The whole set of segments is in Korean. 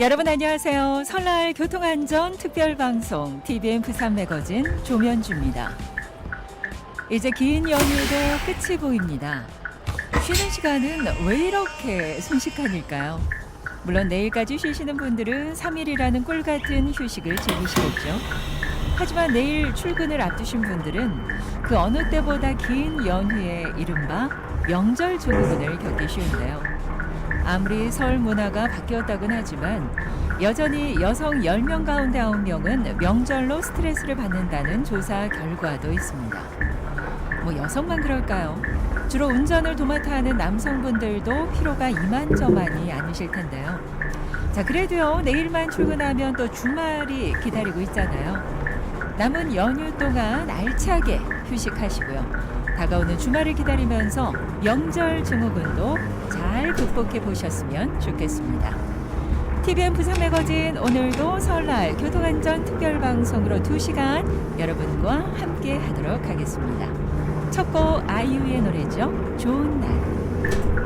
여러분 안녕하세요. 설날 교통안전 특별방송 TVN 부산 매거진 조면주입니다. 이제 긴 연휴도 끝이 보입니다. 쉬는 시간은 왜 이렇게 순식간일까요? 물론 내일까지 쉬시는 분들은 3일이라는 꿀 같은 휴식을 즐기시겠죠. 하지만 내일 출근을 앞두신 분들은 그 어느 때보다 긴 연휴의 이른바 명절 증후군을 겪기 쉬운데요. 아무리 서울 문화가 바뀌었다곤 하지만 여전히 여성 10명 가운데 9명은 명절로 스트레스를 받는다는 조사 결과도 있습니다. 뭐 여성만 그럴까요? 주로 운전을 도맡아 하는 남성분들도 피로가 이만저만이 아니실 텐데요. 자, 그래도요, 내일만 출근하면 또 주말이 기다리고 있잖아요. 남은 연휴 동안 알차게 휴식하시고요. 다가오는 주말을 기다리면서 명절 증후군도 잘 극복해 보셨으면 좋겠습니다. TVN 부산 매거진 오늘도 설날 교통안전 특별방송으로 2시간 여러분과 함께 하도록 하겠습니다. 첫 곡 아이유의 노래죠. 좋은 날.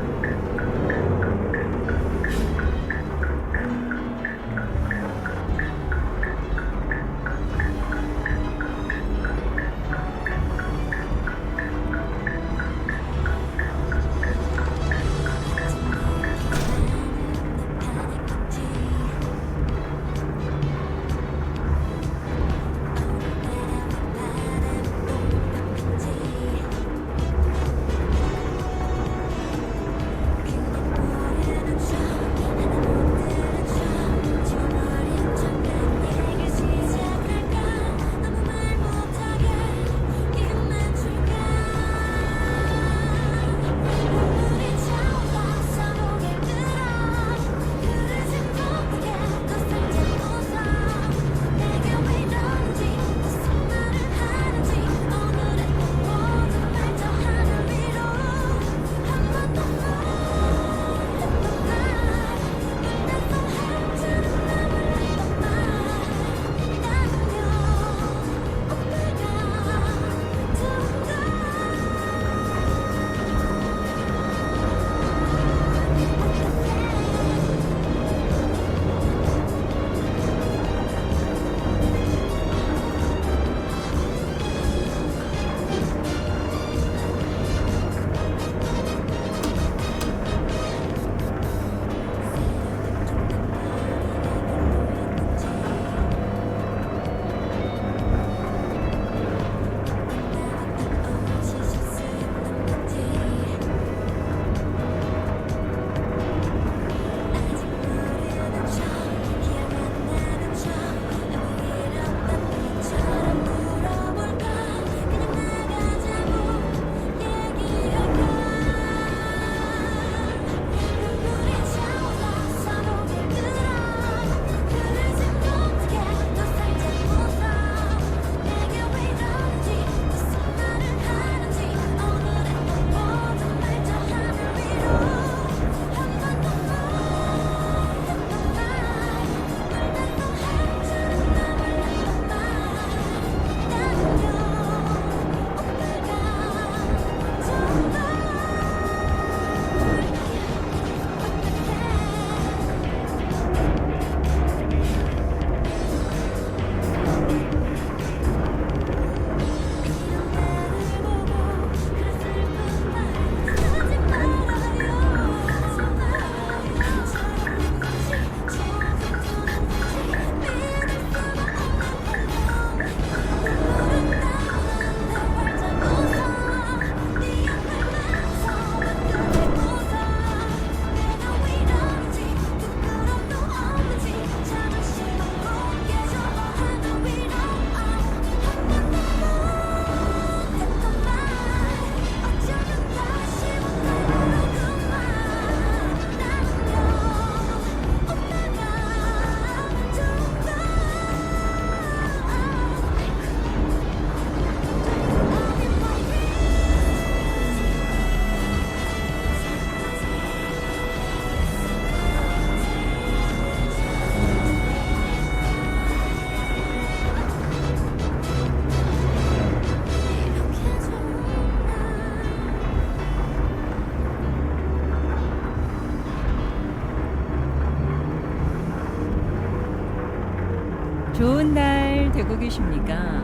계십니까?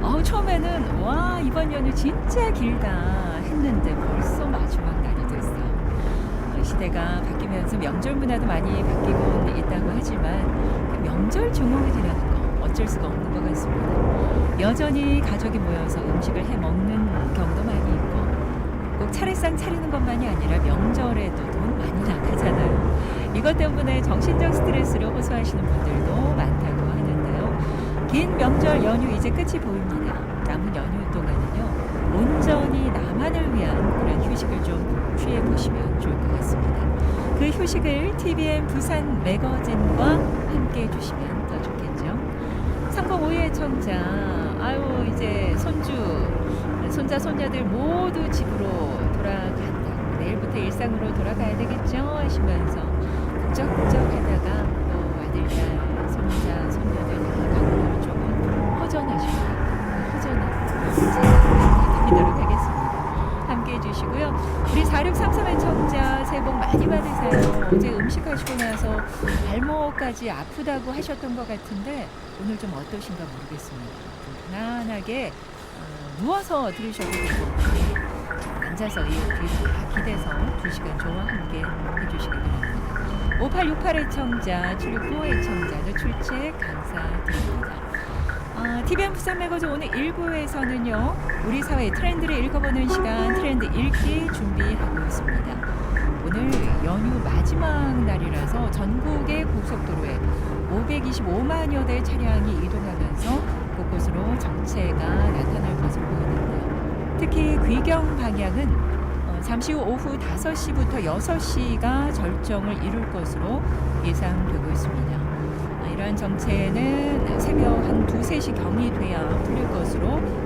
어, 처음에는 와 이번 연휴 진짜 길다 했는데 벌써 마지막 날이 됐어요. 어, 시대가 바뀌면서 명절 문화도 많이 바뀌고 있다고 하지만 그 명절 증후군이라는 거 어쩔 수가 없는 것 같습니다. 여전히 가족이 모여서 음식을 해 먹는 경우도 많이 있고 꼭 차례상 차리는 것만이 아니라 명절에도 돈 많이 나가잖아요. 이것 때문에 정신적 스트레스를 호소하시는 분들도 많다고. 긴 명절 연휴 이제 끝이 보입니다. 남은 연휴 동안은요, 온전히 나만을 위한 그런 휴식을 좀 취해 보시면 좋을 것 같습니다. 그 휴식을 TVN 부산 매거진과 함께 해주시면 더 좋겠죠. 305의 청자, 아유, 이제 손주, 손자, 손녀들 모두 집으로 돌아간다. 내일부터 일상으로 돌아가야 되겠죠? 하시면서 북적북적 하다가 발목까지 아프다고 하셨던 것 같은데 오늘 좀 어떠신가 모르겠습니다. 좀 편안하게 어, 누워서 들으셔도 되고 앉아서 이 뒤로 다 기대서 2시간 저와 함께 해주시기 바랍니다. 5868의 청자, 765의 청자도 출첵 감사드립니다. 아, TVN 부산 매거진 오늘 1부에서는요, 우리 사회 트렌드를 읽어보는 시간 트렌드 읽기 준비하고 있습니다. 오늘 연휴 마지막 날이라서 전국의 고속도로에 525만여 대 차량이 이동하면서 곳곳으로 정체가 나타날 것으로 보이는데요. 특히 귀경 방향은 어, 잠시 후 오후 5시부터 6시가 절정을 이룰 것으로 예상되고 있습니다. 아, 이러한 정체는 새벽 한 두세 시 경이 돼야 풀릴 것으로.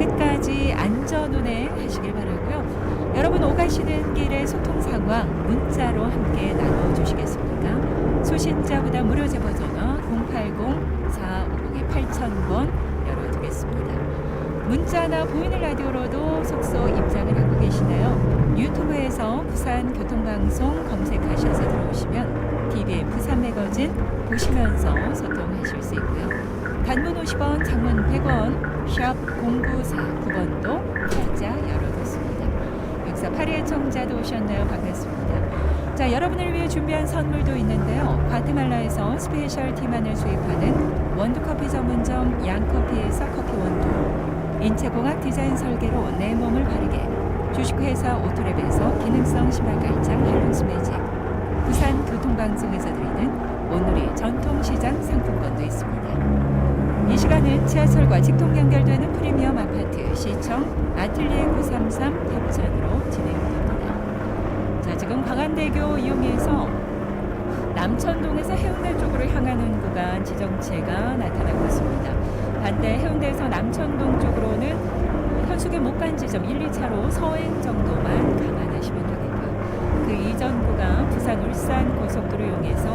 끝까지 안전 운행 하시길 바라고요. 여러분 오가시는 길의 소통 상황 문자로 함께 나눠주시겠습니까? 소신자보다 무료 제보 전화 080-450-8000번 열어두겠습니다. 문자나 보이는 라디오로도 속속 입장을 하고 계시나요? 유튜브에서 부산 교통방송 검색하셔서 들어오시면 TV의 부산 매거진 보시면서 소통하실 수 있고요. 단문 50원, 장문 100원, 샵 0949번도 문자 열어뒀습니다. 역사 8회 청자도 오셨나요? 반갑습니다. 자, 여러분을 위해 준비한 선물도 있는데요. 과테말라에서 스페셜 티만을 수입하는 원두커피 전문점 양커피에서 커피 원두 인체공학 디자인 설계로 내 몸을 바르게 주식회사 오토랩에서 기능성 신발 깔창 할룸스 매직 부산 교통방송에서 드리는 오늘의 전통시장 상품권도 있습니다. 이 시간은 지하철과 직통 연결되는 프리미엄 아파트 시청 아틀리에 933 협찬으로 진행됩니다. 자, 지금 광안대교 이용해서 남천동에서 해운대 쪽으로 향하는 구간 지정체가 나타나고 있습니다. 반대 해운대에서 남천동 쪽으로는 현숙에 못간 지점 1, 2차로 서행 정도만 감안하시면 되겠고요. 그 이전 구간 부산 울산 고속도로 이용해서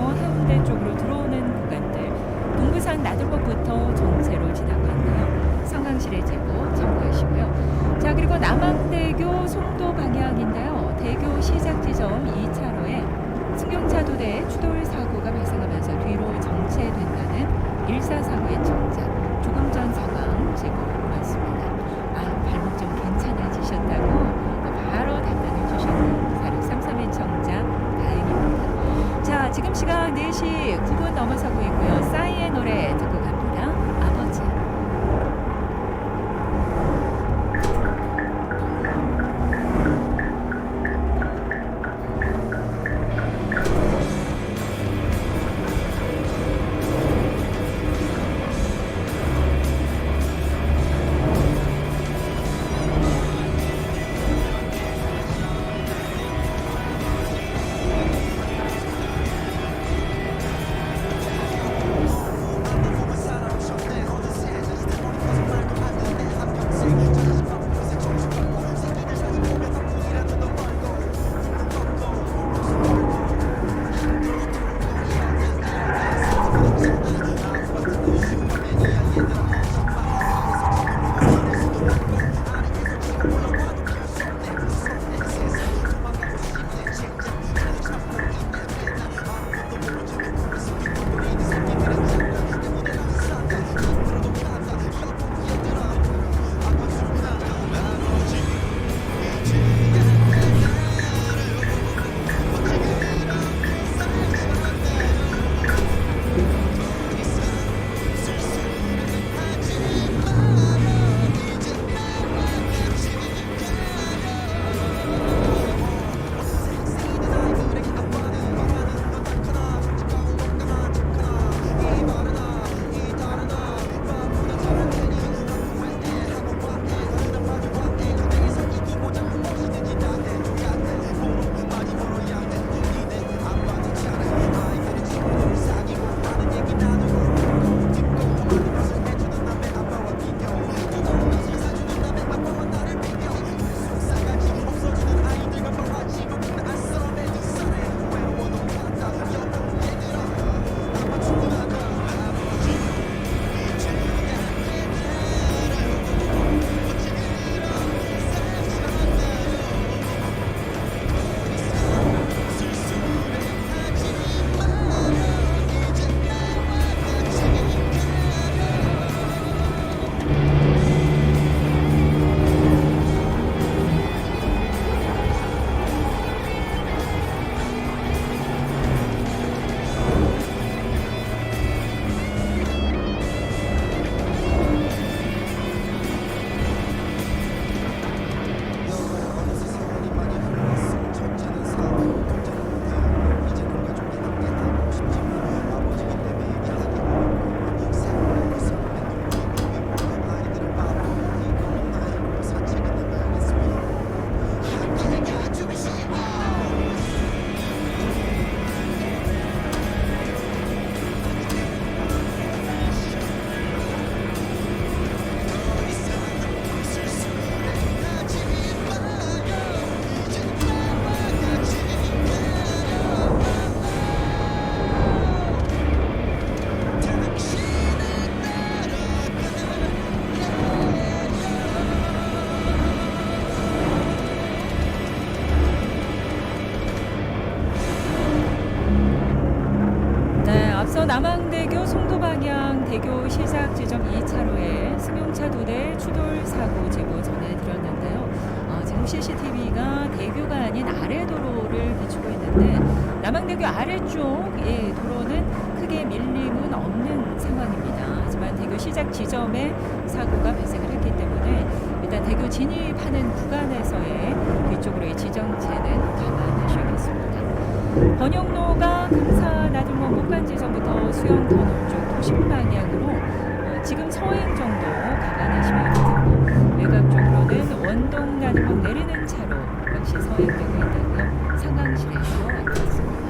CCTV가 대교가 아닌 아래 도로를 비추고 있는데 남항대교 아래쪽 예, 도로는 크게 밀림은 없는 상황입니다. 하지만 대교 시작 지점에 사고가 발생을 했기 때문에 일단 대교 진입하는 구간에서의 뒤쪽으로의 지정체는 감안하셔야겠습니다. 번영로가 금사 나들목 목간 지점부터 수영터널 쪽 도심 방향으로 어, 지금 서행 정도 감안하시면 되고 외곽 쪽으로는 원동 나들목 내리는 차로 역시 서행되고 있다고요. 상강실에서 왔습니다.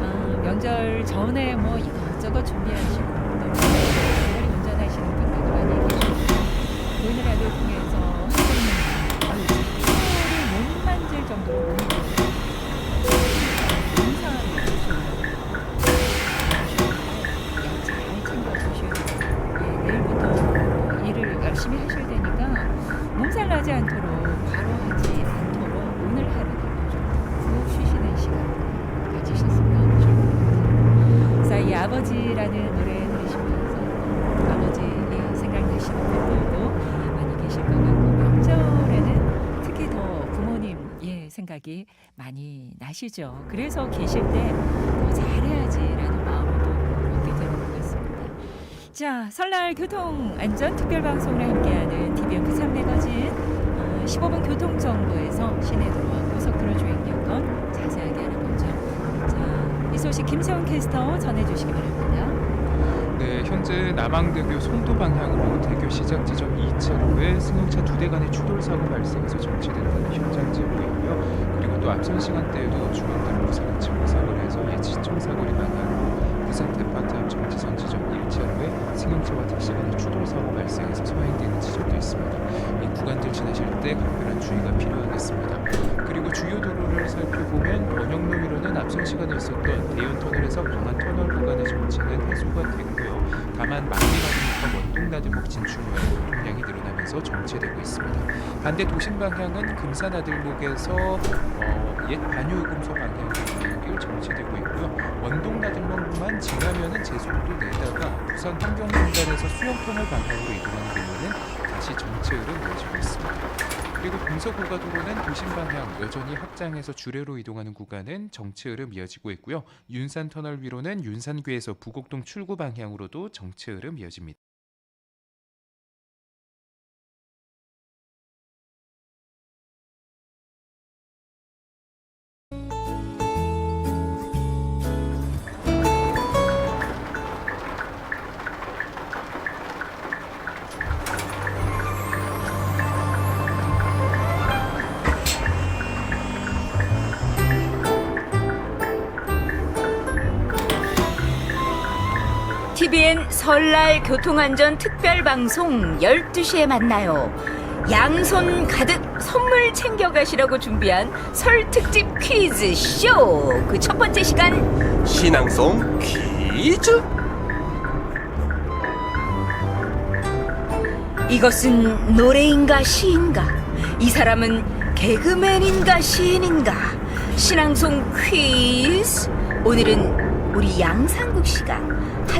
아, 명절 전에 뭐 이것저것 준비하시고 생각이 많이 나시죠. 그래서 계실 때 더 잘해야지라는 마음을 또 먹게 되는 것 같습니다. 자 설날 교통 안전 특별 방송을 함께하는 TVN 부산 매거진 어, 15분 교통 정보에서 시내 도로와 고속도로 주행 여건 자세하게 알아보죠. 자, 이 소식 김세훈 캐스터 전해주시기 바랍니다. 네, 현재 남항대교 송도 방향으로 대교 시작 지점 2차로에 승용차 두 대 간의 추돌 사고 발생해서 정체된다는 현장지 보이고요. 앞선 시간대에도 중앙선 부산 지구 사고를 해서 예지청 사거리 방향으로 부산 대파트 앞 정지선 지점 1차로에 승용차와 택시 간의 추돌 사고 발생해서 서행되는 지점도 있습니다. 이 구간들 지나실 때 각별한 주의가 필요하겠습니다. 그리고 주요 도로를 살펴보면 번영로위로는 앞선 시간에 있었던 대연 터널에서 광안 터널 구간의 정체는 해소가 됐고요. 다만 만리마루부터 원동 나들목 진출로에 교통량이 늘어나면서 정체되고 있습니다. 반대 도심 방향은 금산 나들목에서 어, 옛 반유금소 방향으로 길 정체되고 있고요. 원동 나들목만 지나면은 제속도 내다가 부산 환경공단에서 수영터널 방향으로 이동하는 경우는 다시 정체 흐름 이어지고 있습니다. 그리고 동서고가도로는 도심 방향 여전히 확장해서 주례로 이동하는 구간은 정체 흐름 이어지고 있고요. 윤산 터널 위로는 윤산교에서 부곡동 출구 방향으로도 정체 흐름 이어집니다. TVN 설날 교통안전 특별방송 12시에 만나요. 양손 가득 선물 챙겨가시라고 준비한 설 특집 퀴즈 쇼. 그 첫 번째 시간 신앙송 퀴즈 이것은 노래인가 시인가? 이 사람은 개그맨인가 시인인가? 신앙송 퀴즈. 오늘은 우리 양상국 씨가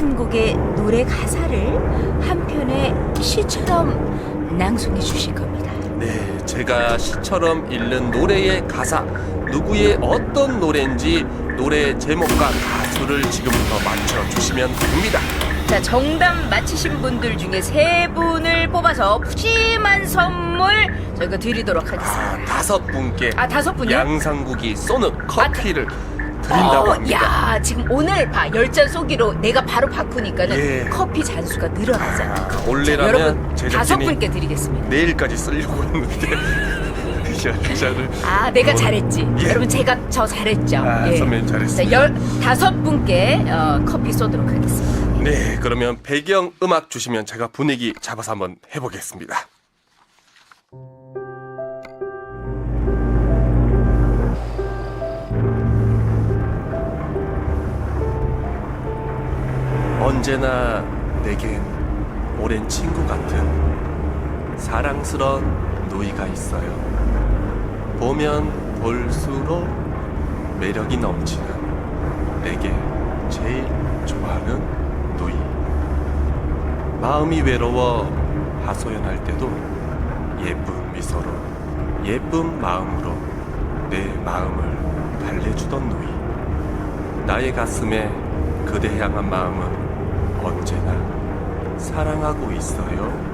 한 곡의 노래 가사를 한 편의 시처럼 낭송해 주실 겁니다. 네 제가 시처럼 읽는 노래의 가사 누구의 어떤 노래인지 노래 제목과 가수를 지금부터 맞춰 주시면 됩니다 자, 정답 맞히신 분들 중에 세 분을 뽑아서 푸짐한 선물 저희가 드리도록 아, 하겠습니다. 다섯 분께 아, 다섯 분이요? 양상국이 쏘는 커피를 드린다고 어, 합니다 야, 지금 오늘 봐. 열잔 쏘기로 내가 바로 바꾸니까는 예. 커피 잔수가 늘어나잖아. 아, 자, 원래라면 여러분 다섯 제작진이 분께 드리겠습니다. 내일까지 쓰려고 했는데 열차를 아, 내가 어, 잘했지. 예. 여러분 제가 저 잘했죠. 아, 예. 선배님 자, 잘했습니다 열 다섯 분께 어, 커피 쏘도록 하겠습니다. 네 그러면 배경 음악 주시면 제가 분위기 잡아서 한번 해보겠습니다 언제나 내겐 오랜 친구 같은 사랑스런 누이가 있어요. 보면 볼수록 매력이 넘치는 내게 제일 좋아하는 누이. 마음이 외로워 하소연할 때도 예쁜 미소로 예쁜 마음으로 내 마음을 달래주던 누이. 나의 가슴에 그대 향한 마음은 언제나 사랑하고 있어요.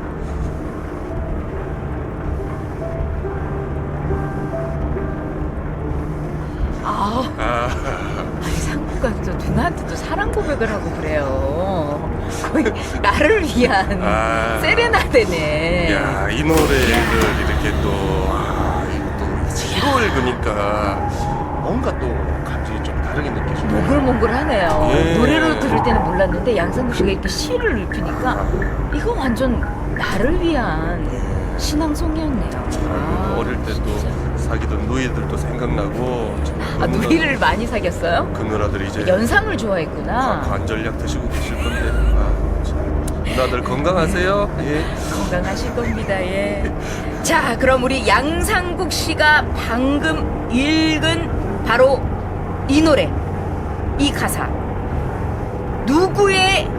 아, 아, 아니 상구가 또 누나한테도 사랑 고백을 하고 그래요. 거의 나를 위한 아. 세레나데네. 야, 이 노래를 이렇게 또, 아, 또 시로 읽으니까 뭔가 또 다르게 느껴지네요. 몽글몽글하네요. 예. 노래로 들을 때는 몰랐는데 양상구 씨가 이렇게 시를 읽으니까 이거 완전 나를 위한 신앙송이었네요. 아, 어릴 때도 진짜. 사귀던 누이들도 생각나고 아 누이를 많이 사귀었어요? 그 누나들 이제 연상을 관- 좋아했구나. 관절약 드시고 계실 건데 아, 참. 누나들 건강하세요 예. 건강하실 겁니다. 예. 자, 그럼 우리 양상국 씨가 방금 읽은 바로 이 노래, 이 가사 누구의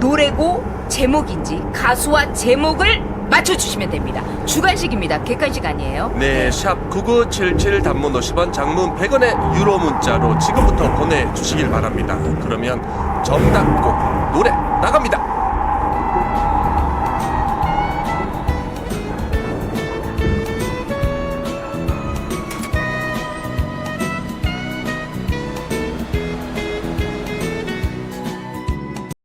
노래고 제목인지 가수와 제목을 맞춰주시면 됩니다. 주관식입니다. 객관식 아니에요. 네, 샵 9977 단문 50원, 장문 100원의 유로 문자로 지금부터 보내주시길 바랍니다. 그러면 정답곡 노래 나갑니다.